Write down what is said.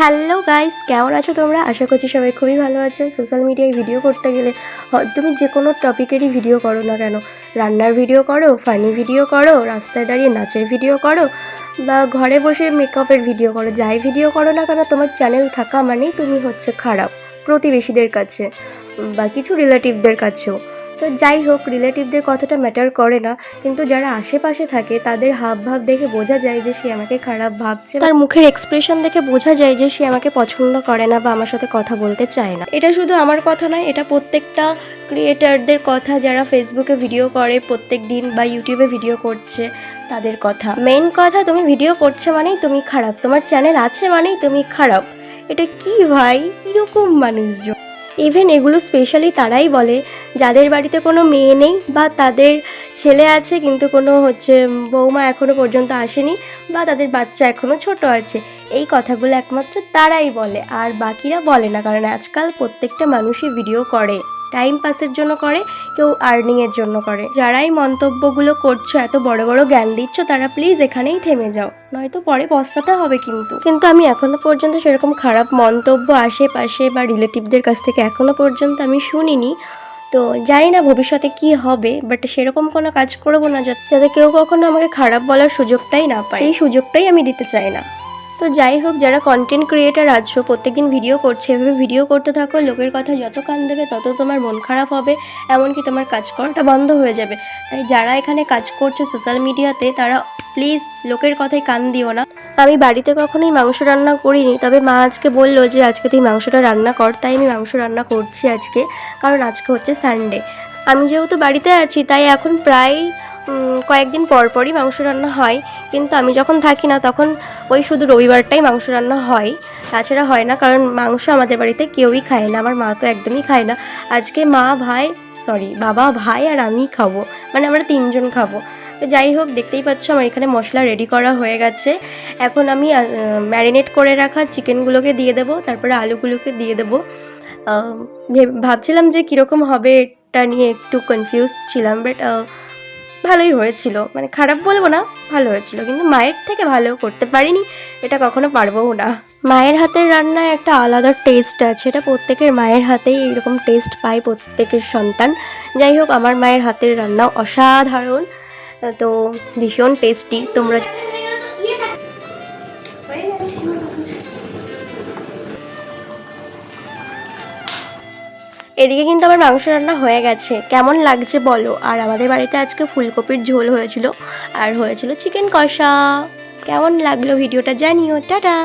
Hello guys কেমন আছো তোমরা? আশা করছি সবাই খুবই ভালো আছো। সোশ্যাল মিডিয়ায় ভিডিও করতে গেলে তুমি যে কোনো টপিকেরই ভিডিও করো না কেন? রান্নার ভিডিও করো ফানি ভিডিও করো, রাস্তায় দাঁড়িয়ে নাচের ভিডিও করো, বা ঘরে বসে মেকআপের ভিডিও করো, যাই ভিডিও করো না কেন, তোমার চ্যানেল থাকা মানেই তুমি হচ্ছে খারাপ প্রতিবেশীদের কাছে, বা কিছু রিলেটিভদের কাছেও। তো যাই হোক রিলেটিভদের কথাটা ম্যাটার করে না। কিন্তু যারা আশেপাশে থাকে, তাদের হাব ভাব দেখে বোঝা যায় যে সে আমাকে খারাপ ভাবছে। তার মুখের এক্সপ্রেশন দেখে বোঝা যায় যে সে আমাকে পছন্দ করে না বা আমার সাথে কথা বলতে চায় না। এটা শুধু আমার কথা নয়, এটা প্রত্যেকটা ক্রিয়েটারদের কথা যারা ফেসবুকে ভিডিও করে, প্রত্যেক দিন বা ইউটিউবে ভিডিও করছে, তাদের কথা। মেন কথা, তুমি ভিডিও করছ মানেই তুমি খারাপ। তোমার চ্যানেল আছে মানেই তুমি খারাপ। এটা কি ভাই? কীরকম মানুষজন? ইভেন এগুলো স্পেশালি তারাই বলে। যাদের বাড়িতে কোনো মেয়ে নেই বা তাদের ছেলে আছে কিন্তু কোনো হচ্ছে বৌমা এখনও পর্যন্ত আসেনি বা তাদের বাচ্চা এখনও ছোট আছে, এই কথাগুলো একমাত্র তারাই বলে। আর বাকিরা বলে না, কারণ আজকাল প্রত্যেকটা মানুষই ভিডিও করে। টাইম পাসের জন্য করে, কেউ আর্নিংয়ের জন্য করে। যারাই মন্তব্যগুলো করছ, এত বড় বড় জ্ঞান দিচ্ছ, তারা প্লিজ এখানেই থেমে যাও। নয়তো পরে পস্তাতে হবে কিন্তু। কিন্তু আমি এখনও পর্যন্ত সেরকম খারাপ মন্তব্য আশেপাশে বা রিলেটিভদের কাছ থেকে এখনও পর্যন্ত আমি শুনিনি। তো জানি না ভবিষ্যতে কি হবে বাট সেরকম কোনো কাজ করব না, যাতে যাতে কেউ কখনো আমাকে খারাপ বলার সুযোগটাই না পায়। সেই সুযোগটাই আমি দিতে চাই না। তো যাই হোক, যারা কন্টেন্ট ক্রিয়েটার আছো, প্রত্যেকদিন ভিডিও করছে, এভাবে ভিডিও করতে থাকো, লোকের কথা যত কান দেবে তত তোমার মন খারাপ হবে, এমনকি তোমার কাজ করাটা বন্ধ হয়ে যাবে। তাই যারা এখানে কাজ করছে সোশ্যাল মিডিয়াতে তারা প্লিজ লোকের কথায় কান দিও না। আমি বাড়িতে কখনোই মাংস রান্না করিনি, তবে মা আজকে বলল যে, আজকে তুই মাংসটা রান্না কর। তাই আমি মাংস রান্না করছি আজকে, কারণ আজকে হচ্ছে সানডে আমি যেহেতু বাড়িতে আছি, তাই এখন প্রায় কয়েকদিন পর পরই মাংস রান্না হয়। কিন্তু আমি যখন থাকি না, তখন ওই শুধু রবিবারটাই মাংস রান্না হয়। তাছাড়া হয় না, কারণ মাংস আমাদের বাড়িতে কেউই খায় না। আমার মা তো একদমই খায় না। আজকে মা, ভাই সরি বাবা, ভাই আর আমি খাব। মানে আমরা তিনজন খাব। তো যাই হোক, দেখতেই পাচ্ছ আমার এখানে মশলা রেডি করা হয়ে গেছে। এখন আমি ম্যারিনেট করে রাখা চিকেনগুলোকে দিয়ে দেবো, তারপরে আলুগুলোকে দিয়ে দেবো। ভাবছিলাম যে কীরকম হবে এটা নিয়ে একটু কনফিউজ ছিলাম বাট ভালোই হয়েছিল। মানে খারাপ বলব না ভালো হয়েছিল। কিন্তু মায়ের থেকে ভালো করতে পারিনি এটা কখনো পারবও না। মায়ের হাতের রান্নায় একটা আলাদা টেস্ট আছে। এটা প্রত্যেকের মায়ের হাতেই এরকম টেস্ট পায় প্রত্যেকের সন্তান। যাই হোক আমার মায়ের হাতের রান্না অসাধারণ তো ভীষণ টেস্টি তোমরা এদিকে কিন্তু আমার মাংস রান্না হয়ে গেছে। কেমন লাগছে বলো? আর আমাদের বাড়িতে আজকে ফুলকপির ঝোল হয়েছিল। আর হয়েছিল চিকেন কষা। কেমন লাগল ভিডিওটা জানিও। টাটা!